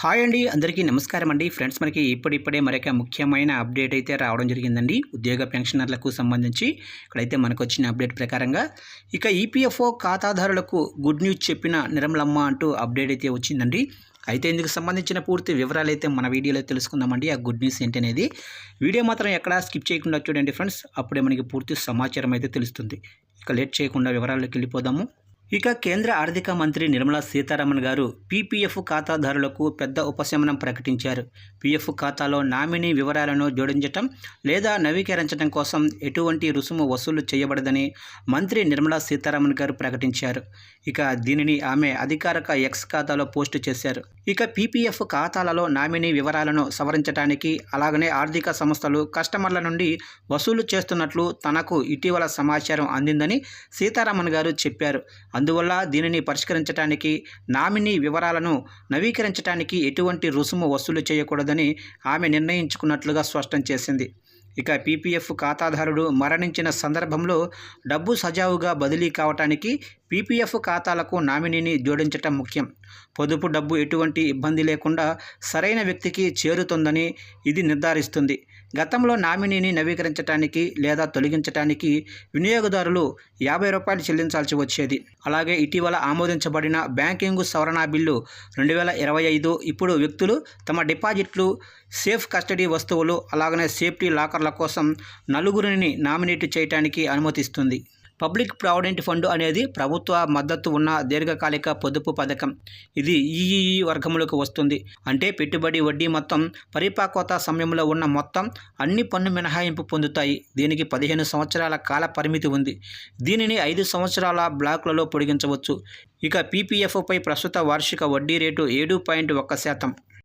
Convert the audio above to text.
Hi అండి అందరికీ నమస్కారం అండి. ఫ్రెండ్స్ మనకి ఇప్పుడిప్పుడే మరొక ముఖ్యమైన అప్డేట్ అయితే రావడం జరిగిందండి. ఉద్యోగ పెన్షనర్లకు సంబంధించి ఇక్కడైతే మనకు వచ్చిన అప్డేట్ ప్రకారంగా. ఇక ఈపీఎఫ్ఓ ఖాతాదారులకు గుడ్ న్యూస్ చెప్పిన నిర్మలమ్మ అంటూ అప్డేట్ అయితే వచ్చిందండి. అయితే ఇందుకు సంబంధించిన పూర్తి వివరాలు అయితే మన వీడియోలో తెలుసుకుందామండి. ఆ గుడ్ న్యూస్ ఏంటి అనేది వీడియో మాత్రం ఎక్కడా స్కిప్ చేయకుండా చూడండి ఫ్రెండ్స్. అప్పుడే మనకి పూర్తి సమాచారం అయితే తెలుస్తుంది. ఇక లేట్ చేయకుండా వివరాల్లోకి వెళ్ళిపోదాము. ఇక కేంద్ర ఆర్థిక మంత్రి నిర్మలా సీతారామన్ గారు పీపీఎఫ్ ఖాతాదారులకు పెద్ద ఉపశమనం ప్రకటించారు. పీఎఫ్ ఖాతాలో నామినీ వివరాలను జోడించటం లేదా నవీకరించడం కోసం ఎటువంటి రుసుము వసూలు చేయబడదని మంత్రి నిర్మలా సీతారామన్ గారు ప్రకటించారు. ఇక దీనిని ఆమె అధికారిక ఎక్స్ ఖాతాలో పోస్టు చేశారు. ఇక పీపీఎఫ్ ఖాతాలలో నామినీ వివరాలను సవరించడానికి అలాగనే ఆర్థిక సంస్థలు కస్టమర్ల నుండి వసూలు చేస్తున్నట్లు తనకు ఇటీవల సమాచారం అందిందని సీతారామన్ గారు చెప్పారు. అందువల్ల దీనిని పరిష్కరించడానికి నామినీ వివరాలను నవీకరించడానికి ఎటువంటి రుసుము వసూలు చేయకూడదని ఆమె నిర్ణయించుకున్నట్లుగా స్పష్టం చేసింది. ఇక పీపీఎఫ్ ఖాతాదారుడు మరణించిన సందర్భంలో డబ్బు సజావుగా బదిలీ కావటానికి పీపీఎఫ్ ఖాతాలకు నామినీని జోడించటం ముఖ్యం. పొదుపు డబ్బు ఎటువంటి ఇబ్బంది లేకుండా సరైన వ్యక్తికి చేరుతుందని ఇది నిర్ధారిస్తుంది. గతంలో నామినీని నవీకరించడానికి లేదా తొలగించడానికి వినియోగదారులు యాభై రూపాయలు చెల్లించాల్సి వచ్చేది. అలాగే ఇటీవల ఆమోదించబడిన బ్యాంకింగ్ సవరణ బిల్లు రెండు వేల ఇరవై ఐదు ఇప్పుడు వ్యక్తులు తమ డిపాజిట్లు సేఫ్ కస్టడీ వస్తువులు అలాగనే సేఫ్టీ లాకర్ల కోసం నలుగురిని నామినేట్ చేయడానికి అనుమతిస్తుంది. పబ్లిక్ ప్రావిడెంట్ ఫండ్ అనేది ప్రభుత్వ మద్దతు ఉన్న దీర్ఘకాలిక పొదుపు పథకం. ఇది ఈఈఈ వర్గములకు వస్తుంది. అంటే పెట్టుబడి వడ్డీ మొత్తం పరిపక్వత సమయంలో ఉన్న మొత్తం అన్ని పన్ను మినహాయింపు పొందుతాయి. దీనికి పదిహేను సంవత్సరాల కాల పరిమితి ఉంది. దీనిని ఐదు సంవత్సరాల బ్లాకులలో పొడిగించవచ్చు. ఇక పీపీఎఫ్పై ప్రస్తుత వార్షిక వడ్డీ రేటు ఏడు పాయింట్ ఒక్క శాతం.